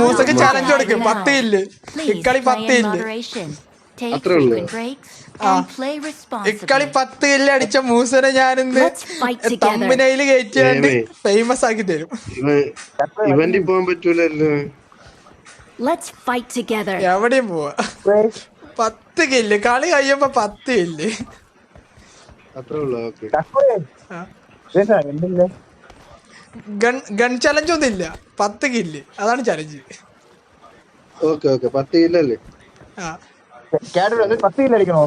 മൂസക്ക് challenge കൊടുക്കും. പത്തില്ലേ പത്ത് ഇല്ല് Please ഇക്കളി പത്തില്ലേ പത്ത് ഇല്ല് moderation. Take അത്രേ ഉള്ളൂ. frequent breaks play ഇക്കളി responsibly. പത്ത് ഇല്ല് അടിച്ച മൂസനെ ഞാനിന്ന് Let's fight together. തമ്പനയിൽ കയറ്റിയാണ്ട്. ഫേമസ് ആക്കി തരും. പോകാൻ പറ്റൂലല്ലോ. എവിടെയും പോവാ. പത്ത് കില്ല്. കളി കഴിയുമ്പോ പത്ത് കില്ല്. അത്രേ ഉള്ളു ഗൺ ഗൺ ചലഞ്ച് ഒന്നും ഇല്ല. പത്ത് കില്ല് അതാണ് ചലഞ്ച് ഓക്കെ ഓക്കെ. പത്ത് കില്ലല്ലേ ആ. കേട്ടില്ല പത്ത് കിലോ അടിക്കണോ?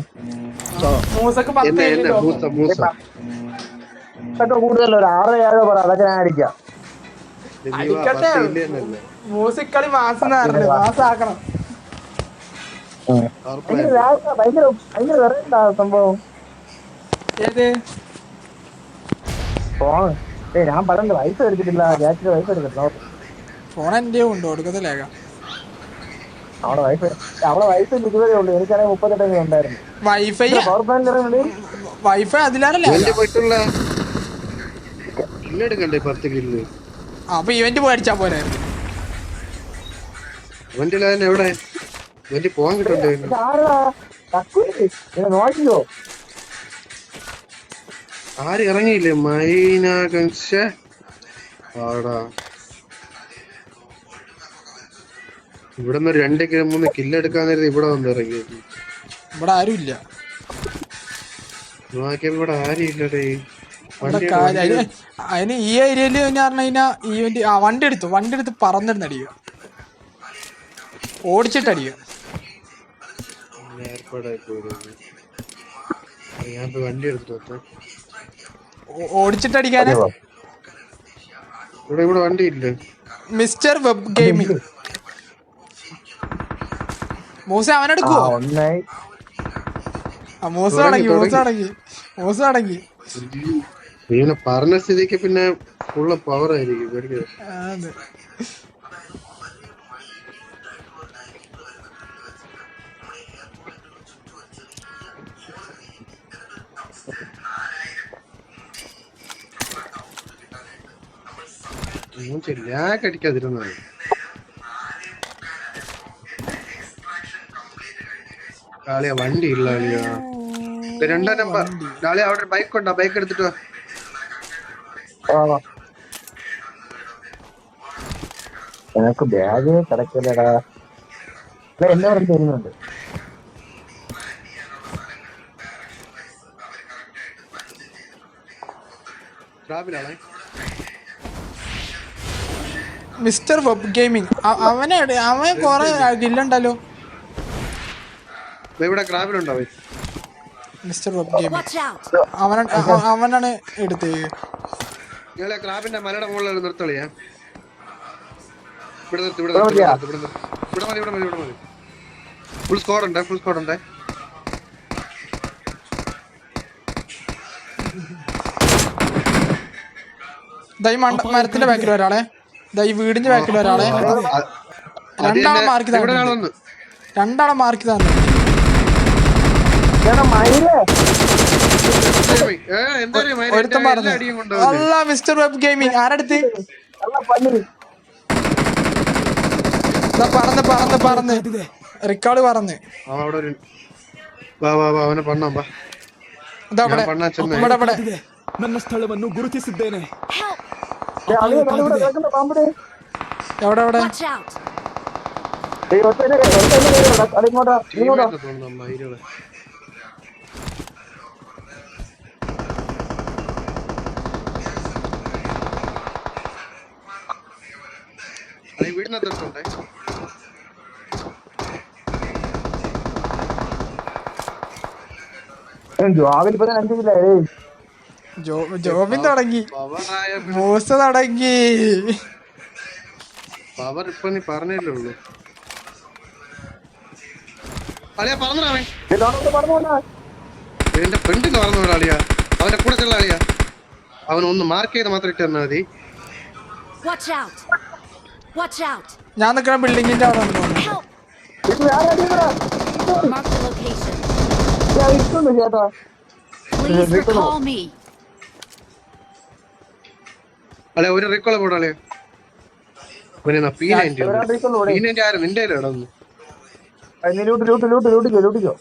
മൂസക്ക് പത്ത് എന്നെ എന്നെ കില്ല് മൂസ മൂസ. കേട്ടോ കൂടുതലോ? ഒരു ആറ് ഏഴോ പറ. അതൊക്കെ ഞാൻ അടിക്കാം. നീ വാ, അടിക്കട്ടെ. പത്ത് ഇല്ല എന്നല്ലേ മൂസിക്കളി മാസം പറഞ്ഞു മാസാക്കണം ഭയങ്കര രാ- ഭയങ്കര ഭയങ്കര സംഭവം? ഏത്? ഫോൺ. ഏ ഞാൻ പറഞ്ഞത് വൈഫ് എടുത്തിട്ടില്ല ജാറ്റിന്റെ വൈഫ് എടുത്തിട്ടില്ല. ഫോൺ എന്റെ ഉണ്ട്? കൊടുക്കത്തില്ലേക അവിടെ വൈഫ് അവിടെ വൈഫ് ഇരുപതേ ഉള്ളൂ. എനിക്കാണെങ്കിൽ മുപ്പത്തെട്ടെങ്കിലും ഉണ്ടായിരുന്നു. വൈഫൈ പവർ ബാങ്ക് വൈഫൈ അതിലാണല്ലേ അപ്പൊ ഇവന്റ് പോയി അടിച്ചാ അതിന് എവിടെ? പോകാൻ കിട്ടണ്ടേ? നോക്കിയോ ആരും ഇറങ്ങിയില്ലേ? മൈനാകംശ ആടാ. ഇവിടെ നിന്ന് രണ്ട് കിലോ മൂന്ന് കില്ല എടുക്കാൻ നേരത്തെ ഇവിടെ വന്ന് ഇറങ്ങിയത് ഇവിടെ ആരും ഇല്ല. നോക്കിയപ്പോ ഇവിടെ ആരും ഇല്ലടേ. അതിന് ഈ ഏരിയയിൽ പറഞ്ഞു കഴിഞ്ഞാ ഈ വണ്ടി ആ വണ്ടി എടുത്തു വണ്ടി എടുത്ത് പറന്നിരുന്ന് അടിക്കുക. ഏർപ്പാടായി ഞാൻ വണ്ടി എടുത്തു വെച്ചേ. ഓ- ഇവിടെ ഇവിടെ വണ്ടി ഇല്ല മിസ്റ്റർ വെബ് ഗെയിമിംഗ്. മൂസ അവനെടുക്കോ മൂസ അടങ്ങി മൂസ അടങ്ങി മൂസ അടങ്ങി. പറഞ്ഞ സ്ഥിതിക്ക് പിന്നെ ഫുള്ള് പവർ ആയിരിക്കും ലാഗ് അടിക്കാതിരുന്നാണ് ആളിയാ വണ്ടി ഇല്ല ആളിയാ രണ്ടാം നമ്പർ ആളിയാ അവിടെ ബൈക്ക് ഉണ്ടോ? ബൈക്ക് എടുത്തിട്ട്. എനക്ക് ബാഗ് കിടക്കില്ലടാ. എല്ലാവരും തരുന്നുണ്ട്. ട്രാപ്പിലാണേ മിസ്റ്റർ വെബ് ഗെയിമിംഗ് അവനെ അവൻ കൊറേ ഇല്ലണ്ടല്ലോ ഇവിടെ ക്രാബിലുണ്ടോ അവൻ മിസ്റ്റർ വെബ് ഗെയിമിംഗ് അവൻ. അവനാണ് അവ- അവനാണ് എടുത്തത് നിങ്ങളെ ക്രാബിന്റെ മലയുടെ മുകളിൽ നിർത്തളിയാ. ഇവിടെ നിർത്തി ഇവിടെ നിർത്തി ഇവിടെ മതി ഇവിടെ മതി ഇവിടെ മതി. ഫുൾ സ്കോർ ഉണ്ട് ഫുൾ സ്കോർ ഉണ്ട്. ദൈ മരത്തിന്റെ ബാക്കിൽ ഒരാളെ. ഈ വീടിന്റെ ബാക്കിൽ ഒരാളെ രണ്ടാളെ മാർക്ക് ഇവിടെ തന്നെ ആളൊന്ന് രണ്ടാളെ മാർക്ക് തന്നെ ചേട്ടാ മയിലേ ഏ, എന്തായാലും മയില് ഒരുത്തൻ എല്ലാ പറഞ്ഞു അടിയും കൊണ്ടുവന്നു അല്ല മിസ്റ്റർ വെബ് ഗെയിമിംഗ് ആരടുത്ത് നല്ല പണി ദാ പറന്ന് പറന്ന് പറന്ന് റിക്കാർഡ് പറന്ന് അവൻ അവിടെ ഒരു വാ വാ വാ അവനെ പണ്ണാം വാ ഇതാ ഇവിടെ ഞാൻ പണ്ണാ ചെന്നൈ. ഇവിടെ ഇവിടെ ನನ್ನ ಸ್ಥಳವನ್ನು ಗುರುತಿಸಿದ್ದೇನೆ എവിടെ എവിടെ? വീടിനകത്തുണ്ടേ ഇപ്പൊ അഞ്ചു കിലോ ഏയ് ജോബിൻ തുടങ്ങി. മൂസ തുടങ്ങി. പവർ ഇപ്പൊ നീ പറഞ്ഞല്ലേ ഉള്ളൂ. അളിയാ എന്റെ അളിയാ. അവന്റെ കൂടെ ചെള്ള അളിയാ. അവൻ ഒന്ന് മാർക്ക് ചെയ്ത് മാത്രം ഇട്ട് തന്നാ മതി. ഞാൻ നിൽക്കണ ബിൽഡിങ്ങിന്റെ അവിടെ ആണ് അളിയാ ഒരു റീക്കോളെ പോടാ വണ്ടിന്റെ പിന്നെ പി നയന്റി ഇവരാ ഡീസൽ ഓടി പി നയന്റി ആരും? നിന്റെ ഇടന്നു നീ ലൂട്ട് ലൂട്ട് ലൂട്ട് ലൂട്ടിക്കോ ലൂട്ടിക്കോ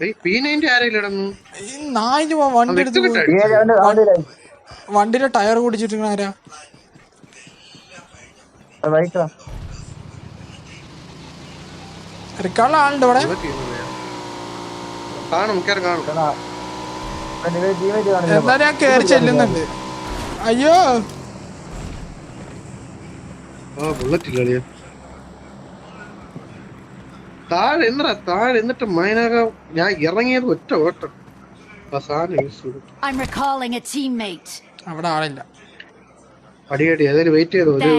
ഏയ് പി നയന്റി ആരെങ്കിലും ഇടന്നു ഈ നായിന് പോ വണ്ടി എടുത്ത് ടയർ കുടിച്ചിട്ട് ആരാ? ആളുണ്ട് ഇവിടെ. കാണും കാണും. എന്തായാലും ഞാൻ കേറി ചെല്ലുന്നുണ്ട്. അയ്യോ. ആ ബുള്ളറ്റ് ഇല്ല അളിയ താഴെ എന്നടാ താഴെ എന്നിട്ട് മൈനക ഞാൻ ഇറങ്ങിയത് ഒറ്റ ഓട്ടം. I'm recalling a teammate. അവിടെ ആളില്ല. അടിയടി ഏതായാലും വെയിറ്റ് ചെയ്തു? ഒരു.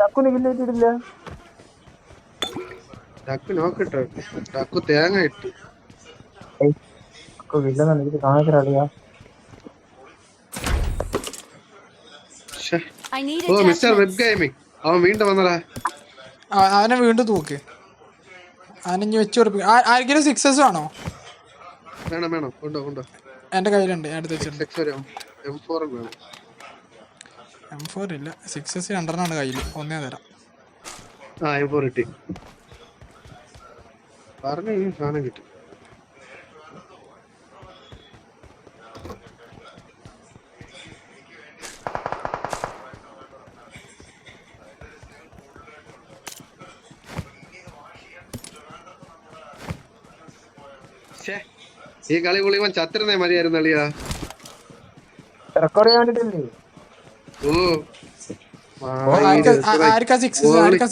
ചക്കുന് കില്ലിട്ടിട്ടില്ല ടക്ക് നോക്കട്ടെ. ടക്ക് തേങ്ങ ഇട്ട്. ഇല്ലെന്ന് എനിക്ക് കാണിച്ചില്ല ഓ മിസ്റ്റർ വെബ്. ഗെയിമിംഗ് അവൻ വീണ്ടും വന്നടാ. അവനെ വീണ്ടും തൂക്ക്. അവനെ വെച്ച് ഉറപ്പിക്കും. ആർക്കെങ്കിലും സിക്സസ് ആണോ വേണം? വേണം കൊണ്ടോ കൊണ്ടോ. എന്റെ കയ്യിലുണ്ട്. ഞാൻ എടുത്ത് എം ഫോർ ഇല്ല. സിക്സസ് രണ്ടെണ്ണാണ് കയ്യിൽ ഒന്നേ തരാം. ആ എം ഫോർ കിട്ടി. പറഞ്ഞു ഈ സാധനം കിട്ടി. ശ്ശേ, ഈ കളി പുള്ളിവൻ ചത്തിരുന്നേ മതിയായിരുന്നു അളിയാ. റെക്കോർഡ് ചെയ്യാൻ വേണ്ടിട്ടില്ലേ ഓ. ആർക്കാ ആ- ആർക്കാ സിക്സസ് ആർക്കാ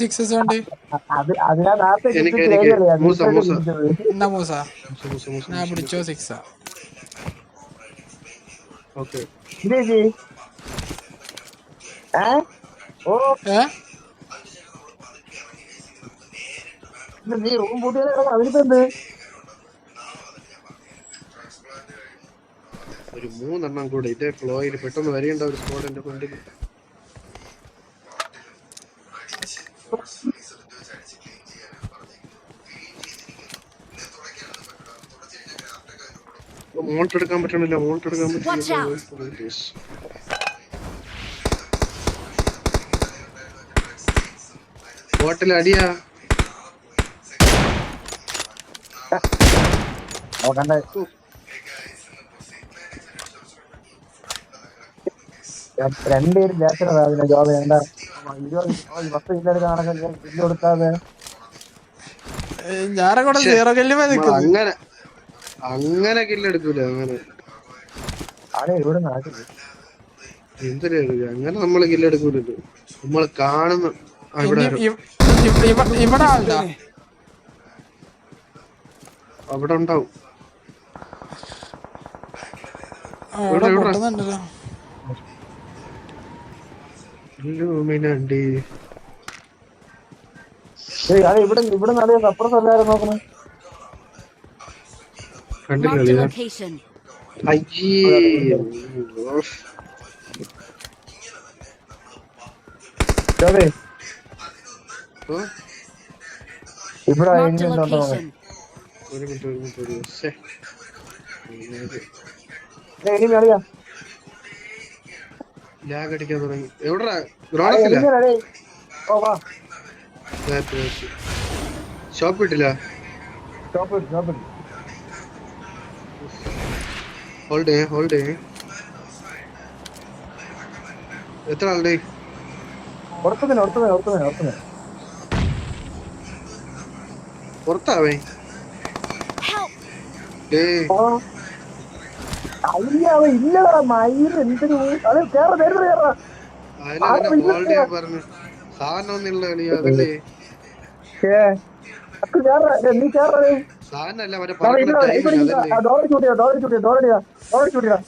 ഒരു മൂന്നെണ്ണം കൂടെ ഇതേ ഫ്ലോയിൽ പെട്ടെന്ന് വരേണ്ട ഒരു സ്കോഡ് എന്റെ ഫ്രണ്ടിൽ മോൾട്ട് എടുക്കാൻ പറ്റണില്ല മോൾട്ട് എടുക്കാൻ. പറ്റില്ല. ബോട്ടിൽ അടിയാ. നോക്കണ്ടേ രണ്ടുപേരും അതിന്റെ ജോബ് വേണ്ട ഇരുപത് പത്ത് കൊടുക്കാതെ സീറോ കല്ലുമേ നിൽക്കുന്നു. അങ്ങനെ അങ്ങനെ കില്ലെടുക്കൂല അങ്ങനെ. ആളെ ഇവിടെ നാട്ടിൽ എന്തിനാ എടുക്കുക? അങ്ങനെ നമ്മൾ കില്ലെടുക്കൂലല്ലോ നമ്മൾ കാണുന്ന ആ, ഇവിടെ ഇനി ആരോ- ഇവ- ഇവ- ഇവ- ഇവിടെ ആളുണ്ടാ? അവിടെ ഉണ്ടാവും. ആ, ഇവിടെ ഇവിടെ. പൊട്ടുന്നുണ്ടല്ലോ. അത് ഇവിടെ ഇവിടെ നടയ അപ്പുറത്ത് എല്ലാരും നോക്കണം? കണ്ടില്ല അയ്യേ. ഇവിടെ എങ്ങനെ ഉണ്ടോ ഒരു മിനിറ്റ് ഒരു മിനിറ്റ് ഒരു ശ്ശെ. ലാഗ് അടിക്കാൻ തുടങ്ങി. എവിടാ? ഗ്രോണസില്ല ഷോപ്പ് സ്റ്റോപ്പ് ഹോൾഡ് ഹോൾഡ് എത്ര ആളുടെ പുറത്താവേ Help! ഏയ് ഓ അയ്യ അവ ഇല്ലടാ മയിൽ എന്തൊരു അത് കേറ നേരെ കേറ. നീ കേറ. ഡോർ ചൂട്ടിയാ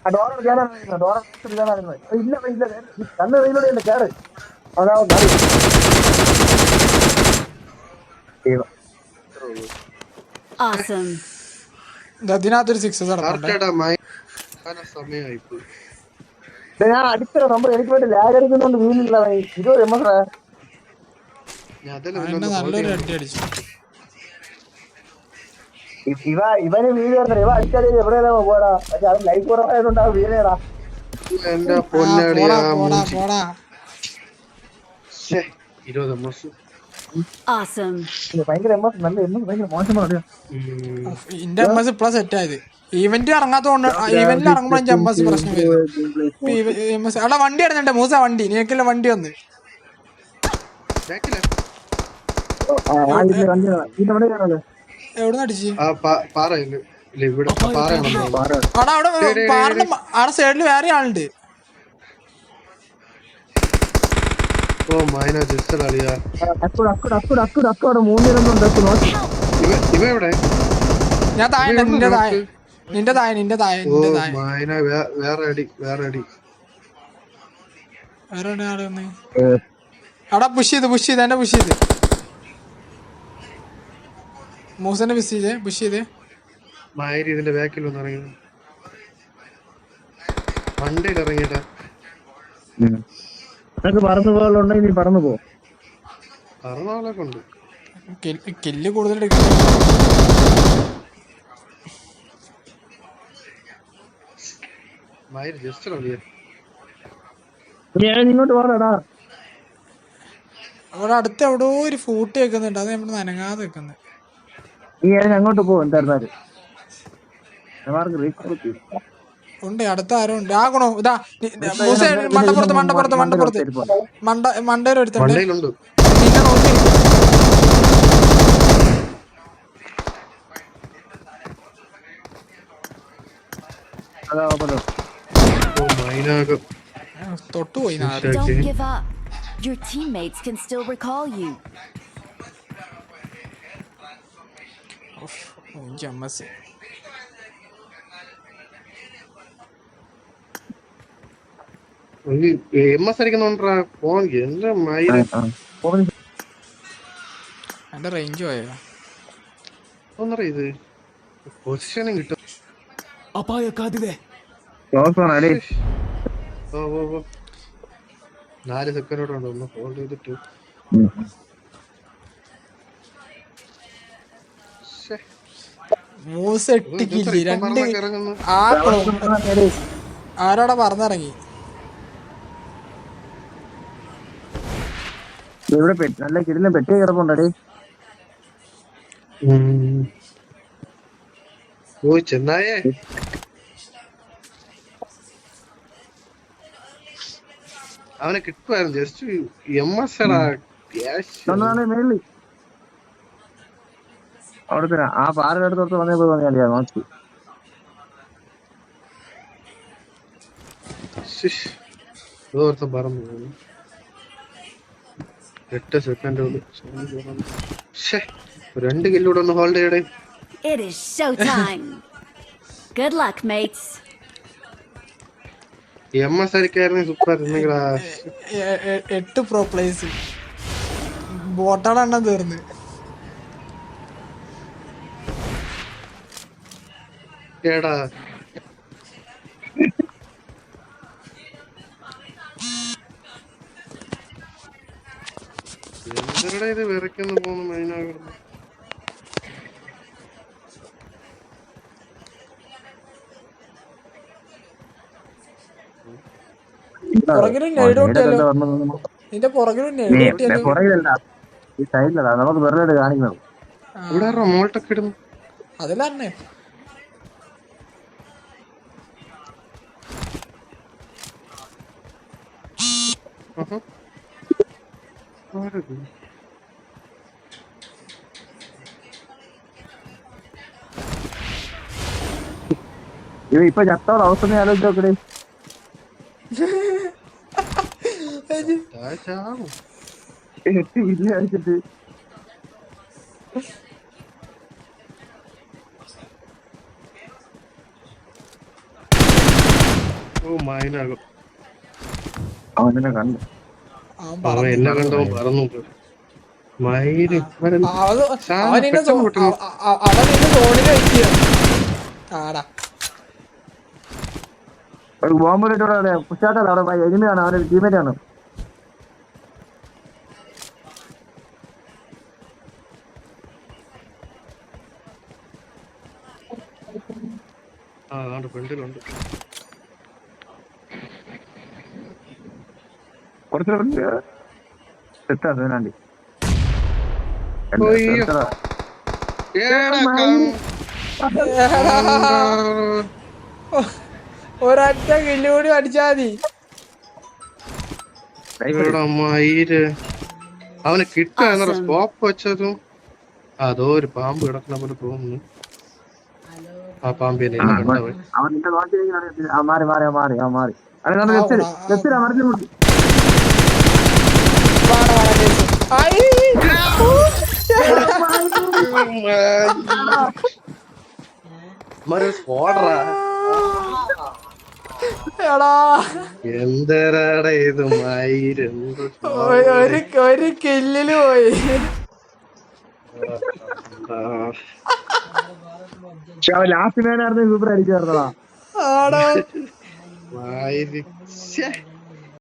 ആ ഡോർ ഞാനാണ് ഡോർ ഞാനാണ് ഇല്ല ഇല്ല കണ്ണ് വെയിലൂടെ ഉണ്ട് കേറ്. അതാ Awesome. അതിനകത്തൊരു സിക്സ് ഞാൻ അടിച്ചോ നമ്പർ എനിക്ക് വേണ്ടി ലാഗ് അടിക്കുന്നോണ്ട് വീണില്ല ഇരുപത് എം എസ് നല്ലൊരു അടി അടിച്ചു ഇവ ഇവന് വീട് കയറുന്നില്ല. ഇവ അടിച്ചാൽ എവിടെയാ പോടാ പക്ഷെ അത് ലൈഫ് കുറവായതുകൊണ്ട് ആ വീണേടാ എന്റെ ആ, പൊന്നാടി പോടാ ആ പോടാ മൂഞ്ചി. പോടാ ശ്ശേ, ഇരുപത് എം ഇന്റെ എം എസ് ഇപ്പളാ സെറ്റ് ആയത്. ഇവന്റ് ഇറങ്ങാത്തോണ്ട് ഈവന്റിൽ ഇറങ്ങുമ്പോഴാണ് എം എസ് പ്രശ്നം വരുന്നത്. എം എസ് അവിടെ വണ്ടി ഇടുന്നുണ്ട് മൂസ വണ്ടി നിനക്കില്ല വണ്ടി വന്ന് എവിടുന്ന് അടിച്ച്? അവിടെ സൈഡിൽ വേറെ ആളുണ്ട്. ഓ മൈന ജസ്റ്റ് അളിയാ അക്കോട് അക്കോട് അക്കോട് അക്കോട് അക്കോട് മൂന്നിലൊന്നും നോക്കി ഇവ ഇവ എവിടെ? ഞാൻ താഴെ ഉണ്ട്, നിന്റെ താഴെ. നിന്റെ താഴെ നിന്റെ താഴെ ഓ നിന്റെ താഴെ. മൈന വേ- വേറെ അടി വേറെ അടി. വേറെ എവിടെ ആൾ വന്ന്? അവിടെ പുഷ് ചെയ്ത് പുഷ് ചെയ്ത് എന്നെ പുഷ് ചെയ്ത്. മോസനെ പുഷ് ചെയ്തേ പുഷ് ചെയ്തേ. മായരി ഇതിന്റെ ബാക്കിൽ വന്ന് ഇറങ്ങി. വണ്ടിയിൽ ഇറങ്ങിയടാ നിനക്ക് പറന്നു പോകാനുണ്ടെങ്കിൽ നീ പറന്നു പോ. കില്ല് കൂടുതൽ എടുക്കും മായരി ജസ്റ്റ് അളിയാ ഞാൻ ഇങ്ങോട്ട് പോകണടാ അവിടെ അടുത്ത് എവിടെയോ ഒരു ഫൂട്ട് വെക്കുന്നുണ്ട്. അത് നമ്മൾ നനങ്ങാതെ വെക്കുന്നത് നീ ഞാൻ അങ്ങോട്ട് പോ എന്തായിരുന്നാലും. ഉണ്ട് അടുത്ത ആരോ ഉണ്ട് ആ ഗുണോ ഇതാ മൂസ മണ്ടപ്പുറത്ത് മണ്ടപ്പുറത്ത് മണ്ടപ്പുറത്ത് മണ്ട മണ്ടയിൽ ഒരുത്തുണ്ട് നിന്നെ നോക്കി. തൊട്ടുപോയി. Your teammates can still recall you. M range ഇത്? നാല് സെക്കൻഡോടെ ചെയ്തിട്ട്. രണ്ട് ആരാടാ പറഞ്ഞിറങ്ങി ഇവിടെ നല്ല കിടിലൻ പെട്ടി കിടപ്പുണ്ടടി. ഓ ചെന്നായേ. അവനെ കിട്ടുമായിരുന്നു ജസ്റ്റ് എം എസ് എടാ ക്യാഷ്. ഒന്നാണ് മേളി അവിടെ തന്നെ ആ പാറയുടെ അടുത്തോട്ട് വന്നേ പോയി വന്നിയാ നോക്കി. ഓർത്ത പോയി. എട്ട് സെക്കൻഡ് രണ്ട് കില്ലൂടെ ഒന്ന് ഹോൾഡ് ചെയ്യടേ. It is showtime. Good luck, mates. M S അടിക്കായിരുന്നു super എട്ട് പ്രോ പ്ലേസ് ബോട്ടാണ് എണ്ണം തീർന്ന്. ഏടാ എന്തിനടാ ഇത് വിറയ്ക്കുന്നു പോകുന്നു കൂട്ടിയാലോ നിന്റെ പുറകിലും കാണിക്കുന്നത് അതിലറിഞ്ഞേ? ഇത് ഇപ്പൊ ചത്തോടെ അവസ്ഥ നീ ആലോചിച്ച് നോക്കണേ. എട്ട് ഇല്ല അടിച്ചിട്ട് ഓ മൈനാകും അവൻ തന്നെ കണ്ടു. അവൻ എന്നെ കണ്ടോ പറന്നു. മയിൽ അവൻ നിന്നെ സോണിൽ വെക്കുക ആടാ. ഒരു ബോംബ് ഇട്ടോടെ പുഷാട്ടാണ് അവിടെ എനിമിയാണ് അവന്റെ ടീമേറ്റ് ആണ്. കുറച്ച് സെറ്റാ വേണ്ടി ഏടാ ഒരൊറ്റ കില്ലുകൂടി അടിച്ചാ മതി. അവന് കിട്ടാ സ്കോപ്പ് വെച്ചതും. അതോ ഒരു പാമ്പ് കിടക്കണ പോലെ തോന്നുന്നു. ആ പാമ്പ് മാറി മാറി മാറി അവൻ മാറി. എന്തരാടാ ഒരു ഒരു കില്ലിൽ പോയി. ലാസ്റ്റ് മാനായിരുന്നു സൂപ്പർ ആടോ. ശ്ശേ.